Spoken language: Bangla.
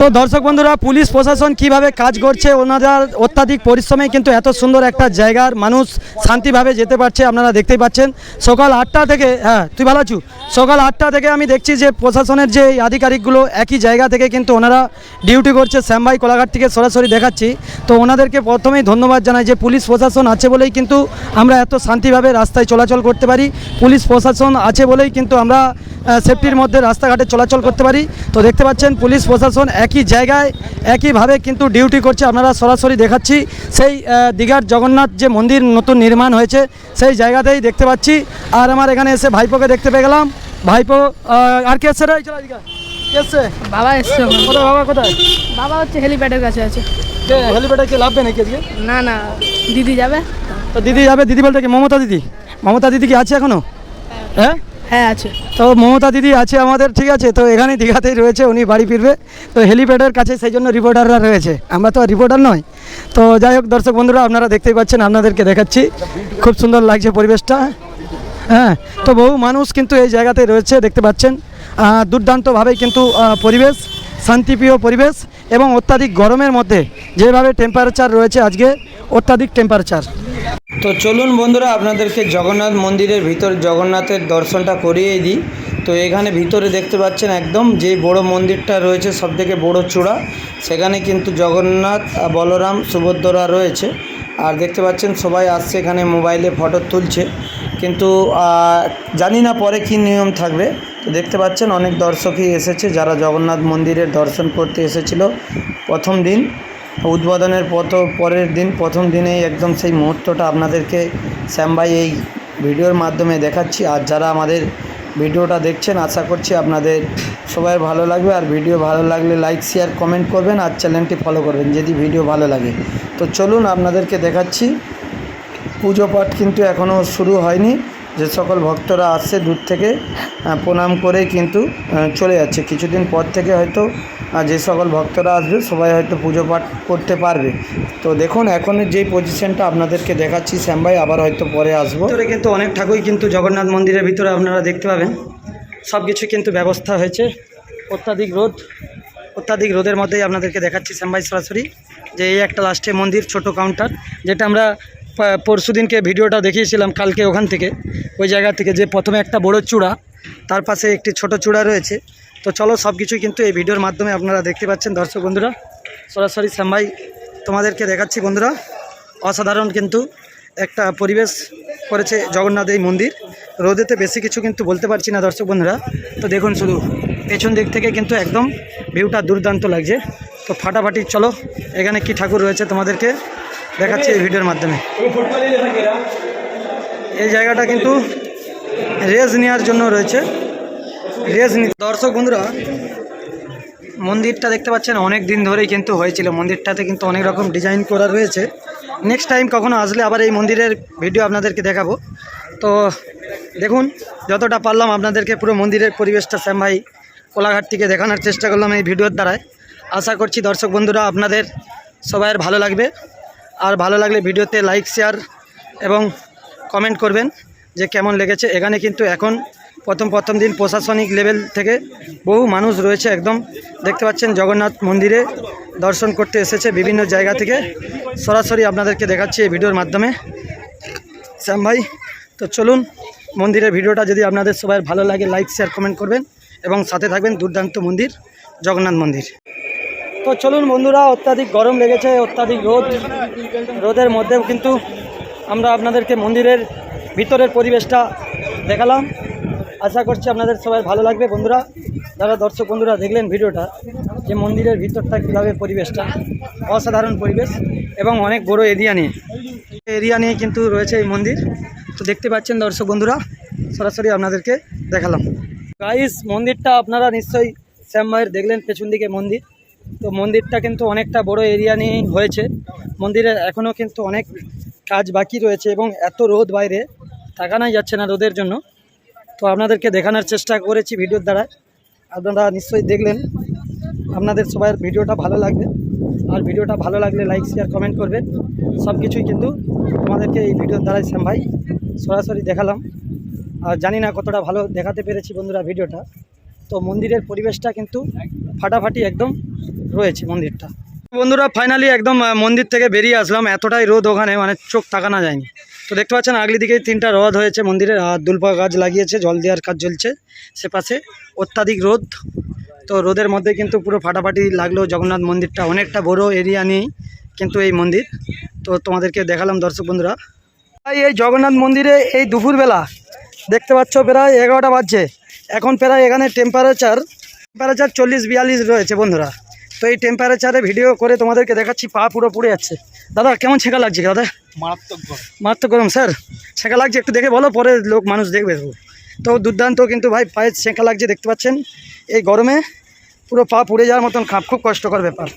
তো দর্শক বন্ধুরা, পুলিশ প্রশাসন কীভাবে কাজ করছে, ওনাদের অত্যাধিক পরিশ্রমে কিন্তু এত সুন্দর একটা জায়গার মানুষ শান্তিভাবে যেতে পারছে, আপনারা দেখতেই পাচ্ছেন। সকাল আটটা থেকে হ্যাঁ তুই ভালো আছু? সকাল আটটা থেকে আমি দেখছি যে প্রশাসনের যে আধিকারিকগুলো একই জায়গা থেকে কিন্তু ওনারা ডিউটি করছে, শ্যামবাই কোলাঘাট থেকে সরাসরি দেখাচ্ছি। তো ওনাদেরকে প্রথমেই ধন্যবাদ জানাই যে পুলিশ প্রশাসন আছে বলেই কিন্তু আমরা এত শান্তিভাবে রাস্তায় চলাচল করতে পারি। পুলিশ প্রশাসন আছে বলেই কিন্তু আমরা সেফটির মধ্যে রাস্তাঘাটে চলাচল করতে পারি। তো দেখতে পাচ্ছেন, পুলিশ প্রশাসন একই জায়গায় একইভাবে কিন্তু ডিউটি করছে। আপনারা সরাসরি দেখাচ্ছি সেই দীঘার জগন্নাথ যে মন্দির নতুন নির্মাণ হয়েছে সেই জায়গাতেই দেখতে পাচ্ছি। আর আমার এখানে এসে ভাইপোকে দেখতে পেয়ে গেলাম। ভাইপো আর কে এসছে রে চলো এদিকে কে এসছে? বাবা এসছে কোথায় বাবা কোথায়? বাবা হচ্ছে হেলিপ্যাডের কাছে আছে। হেলিপ্যাডে কে লাভবে নাকি আজকে না না দিদি যাবে। তো দিদি যাবে দিদি বলতে কি মমতা দিদি? মমতা দিদি কি আছে এখনও? হ্যাঁ? হ্যাঁ আছে। তো মমতা দিদি আছে আমাদের, ঠিক আছে? তো এখানে দীঘাতেই রয়েছে, উনি বাড়ি ফিরবে। তো হেলিপ্যাডের কাছে সেই জন্য রিপোর্টাররা রয়েছে। আমরা তো আর রিপোর্টার নয়। তো যাই হোক, দর্শক বন্ধুরা, আপনারা দেখতেই পাচ্ছেন, আপনাদেরকে দেখাচ্ছি। খুব সুন্দর লাগছে পরিবেশটা। হ্যাঁ তো বহু মানুষ কিন্তু এই জায়গাতে রয়েছে, দেখতে পাচ্ছেন। দুর্দান্তভাবেই কিন্তু পরিবেশ, শান্তিপ্রিয় পরিবেশ। এবং অত্যাধিক গরমের মধ্যে যেভাবে টেম্পারেচার রয়েছে আজকে, অত্যাধিক টেম্পারেচার তো চলুন বন্ধুরা, আপনাদেরকে জগন্নাথ মন্দিরের ভিতর জগন্নাথের দর্শনটা করিয়ে দিই। তো এখানে ভিতরে দেখতে পাচ্ছেন একদম যে বড় মন্দিরটা রয়েছে, সবথেকে বড় চূড়া। সেখানে কিন্তু জগন্নাথ, বলরাম, সুভদ্রা রয়েছে। আর দেখতে পাচ্ছেন সবাই আসছে এখানে মোবাইলে ফটো তুলছে। কিন্তু জানি না পরে কি নিয়ম থাকবে। তো দেখতে পাচ্ছেন অনেক দর্শকই এসেছে, যারা জগন্নাথ মন্দিরের দর্শন করতে এসেছিল প্রথম দিন, উদ্বোধনের পত, পরের দিন, প্রথম দিনেই একদম সেই মুহূর্তটা আপনাদেরকে শ্যামভাই এই ভিডিওর মাধ্যমে দেখাচ্ছি। আর যারা আমাদের ভিডিওটা দেখছেন, আশা করছি আপনাদের সবাই ভালো লাগবে। আর ভিডিও ভালো লাগলে লাইক, শেয়ার, কমেন্ট করবেন, আর চ্যানেলটি ফলো করবেন, যদি ভিডিও ভালো লাগে। তো চলুন আপনাদেরকে দেখাচ্ছি। পুজো পাঠ কিন্তু এখনও শুরু হয়নি। যে সকল ভক্তরা আসছে দূর থেকে প্রণাম করে কিন্তু চলে যাচ্ছে। কিছুদিন পর থেকে হয়তো যে সকল ভক্তরা আসবে, সবাই হয়তো পুজো পাঠ করতে পারবে। তো দেখুন এখনের যেই পজিশনটা আপনাদেরকে দেখাচ্ছি শ্যামভাই আবার হয়তো পরে আসব। ভিতরে কিন্তু অনেক ঠাকুরই কিন্তু জগন্নাথ মন্দিরের ভিতরে আপনারা দেখতে পাবেন। সব কিছু কিন্তু ব্যবস্থা হয়েছে। অত্যাধিক রোদ, অত্যাধিক রোদের মধ্যেই আপনাদেরকে দেখাচ্ছি শ্যামভাই সরাসরি। যে এই একটা লাস্টে মন্দির, ছোট কাউন্টার যেটা আমরা পরশু দিনকে ভিডিওটা দেখিয়েছিলাম, কালকে ওখান থেকে, ওই জায়গা থেকে যে প্রথমে একটা বড় চূড়া, তার পাশে একটি ছোট চূড়া রয়েছে। তো চলো সব কিছুই কিন্তু এই ভিডিওর মাধ্যমে আপনারা দেখতে পাচ্ছেন, দর্শক বন্ধুরা। সরাসরি শ্যামভাই তোমাদেরকে দেখাচ্ছি বন্ধুরা। অসাধারণ কিন্তু একটা পরিবেশ করেছে জগন্নাথ এই মন্দির। রোদেতে বেশি কিছু কিন্তু বলতে পারছি না, দর্শক বন্ধুরা। তো দেখুন শুধু, পেছন দিক থেকে কিন্তু একদম ভিউটা দুর্দান্ত লাগছে। তো ফাটাফাটি চলো, এখানে কি ঠাকুর রয়েছে তোমাদেরকে? দেখাচ্ছি এই ভিডিওর মাধ্যমে। এই জায়গাটা কিন্তু রেজ নেওয়ার জন্য রয়েছে। নি দর্শক বন্ধুরা, মন্দিরটা দেখতে পাচ্ছেন, অনেক দিন ধরেই কিন্তু হয়েছিল। মন্দিরটাতে কিন্তু অনেক রকম ডিজাইন করা রয়েছে। নেক্সট টাইম কখনো আসলে আবার এই মন্দিরের ভিডিও আপনাদেরকে দেখাবো। তো দেখুন, যতটা পারলাম আপনাদেরকে পুরো মন্দিরের পরিবেশটা শ্যাম ভাই কোলাঘাট থেকে দেখানোর চেষ্টা করলাম এই ভিডিওর দ্বারায়। আশা করছি দর্শক বন্ধুরা আপনাদের সবাইয়ের ভালো লাগবে। আর ভালো লাগলে ভিডিওতে লাইক, শেয়ার এবং কমেন্ট করবেন যে কেমন লেগেছে। এখানে কিন্তু এখন প্রথম প্রথম দিন প্রশাসনিক লেভেল থেকে বহু মানুষ রয়েছে একদম। দেখতে পাচ্ছেন জগন্নাথ মন্দিরে দর্শন করতে এসেছে বিভিন্ন জায়গা থেকে। সরাসরি আপনাদেরকে দেখাচ্ছি এই ভিডিওর মাধ্যমে। শ্যাম ভাই, তো চলুন মন্দিরের ভিডিওটা যদি আপনাদের সবাই ভালো লাগে, লাইক, শেয়ার, কমেন্ট করবেন এবং সাথে থাকবেন দুর্দান্ত মন্দির, জগন্নাথ মন্দির। তো চলুন বন্ধুরা, অত্যাধিক গরম লেগেছে, অত্যাধিক রোদ। রোদের মধ্যেও কিন্তু আমরা আপনাদেরকে মন্দিরের ভিতরের পরিবেশটা দেখালাম। আশা করছি আপনাদের সবাই ভালো লাগবে বন্ধুরা। যারা দর্শক বন্ধুরা দেখলেন ভিডিওটা, যে মন্দিরের ভিতরটা কীভাবে পরিবেশটা, অসাধারণ পরিবেশ এবং অনেক বড় এরিয়া নিয়ে। এরিয়া নিয়ে কিন্তু রয়েছে এই মন্দির। তো দেখতে পাচ্ছেন দর্শক বন্ধুরা, সরাসরি আপনাদেরকে দেখালাম। গাইস মন্দিরটা আপনারা নিশ্চয়ই শ্যাম ভাইয়ের দেখলেন, পেছন দিকে মন্দির। তো মন্দিরটা কিন্তু অনেকটা বড় এরিয়া নিয়ে হয়েছে। মন্দিরের এখনও কিন্তু অনেক কাজ বাকি রয়েছে এবং এত রোদ বাইরে, তাকানোই যাচ্ছে না রোদের জন্য। তো আপনাদেরকে দেখানোর চেষ্টা করেছি ভিডিওর দ্বারা। আপনারা নিশ্চয়ই দেখলেন। আপনাদের সবার ভিডিওটা ভালো লাগবে। আর ভিডিওটা ভালো লাগলে লাইক শেয়ার কমেন্ট করবেন। সব কিছুই কিন্তু তোমাদেরকে এই ভিডিওর দ্বারাই শ্যাম ভাই, সরাসরি দেখালাম। আর জানি না কতটা ভালো দেখাতে পেরেছি বন্ধুরা ভিডিওটা। তো মন্দিরের পরিবেশটা কিন্তু ফাটাফাটি একদম রয়েছে মন্দিরটা। বন্ধুরা ফাইনালি একদম মন্দির থেকে বেরিয়ে আসলাম। এতটাই রোদ ওখানে মানে চোখ তাকানো যায়নি। তো দেখতে পাচ্ছেন, আগলি দিকে তিনটা রদ হয়েছে মন্দিরে। আর দুলপা গাছ লাগিয়েছে, জল দেওয়ার কাজ চলছে সে পাশে। অত্যাধিক রোদ। তো রোদের মধ্যে কিন্তু পুরো ফাটাফাটি লাগল জগন্নাথ মন্দিরটা। অনেকটা বড় এরিয়া নেই কিন্তু এই মন্দির। তো তোমাদেরকে দেখালাম, দর্শক বন্ধুরা। এই জগন্নাথ মন্দিরে এই দুপুরবেলা দেখতে পাচ্ছ, প্রায় এগারোটা বাজছে। এখন প্রায় এখানে টেম্পারেচার টেম্পারেচার চল্লিশ বিয়াল্লিশ রয়েছে বন্ধুরা। তো এই টেম্পারেচারে ভিডিও করে তোমাদেরকে দেখাচ্ছি পা পুরো পুড়ে যাচ্ছে। দাদা কেমন ছেঁকা লাগছে দাদা? মারাত্মক গরম। মারাত্মক গরম স্যার ছেঁকা লাগছে একটু দেখে বলো পরে লোক মানুষ দেখবে। তো। তো দুর্দান্ত কিন্তু ভাই পায়ে ছেঁকা লাগছে দেখতে পাচ্ছেন? এই গরমে পুরো পা পুড়ে যাওয়ার মতন খাপ খুব কষ্টকর ব্যাপার।